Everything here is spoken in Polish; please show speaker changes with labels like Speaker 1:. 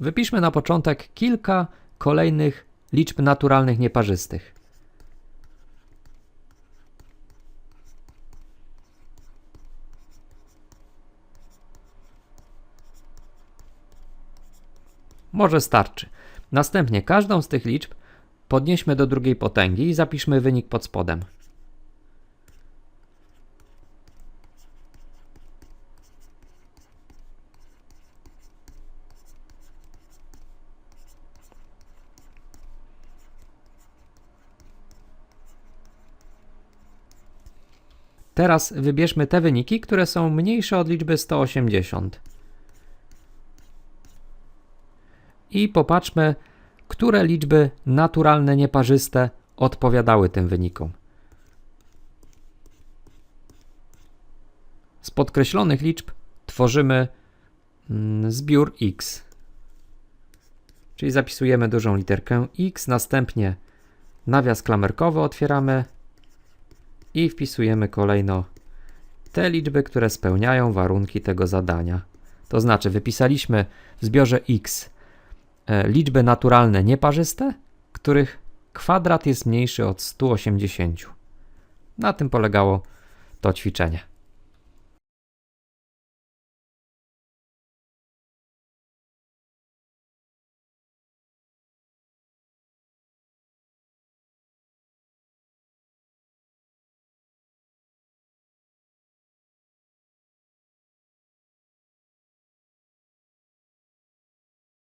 Speaker 1: Wypiszmy na początek kilka kolejnych liczb naturalnych nieparzystych. Może starczy. Następnie każdą z tych liczb podnieśmy do drugiej potęgi i zapiszmy wynik pod spodem. Teraz wybierzmy te wyniki, które są mniejsze od liczby 180. I popatrzmy, które liczby naturalne nieparzyste odpowiadały tym wynikom. Z podkreślonych liczb tworzymy mm, zbiór x. Czyli zapisujemy dużą literkę x, następnie nawias klamerkowy otwieramy i wpisujemy kolejno te liczby, które spełniają warunki tego zadania. To znaczy, wypisaliśmy w zbiorze x e, liczby naturalne nieparzyste, których kwadrat jest mniejszy od 180. Na tym polegało to ćwiczenie.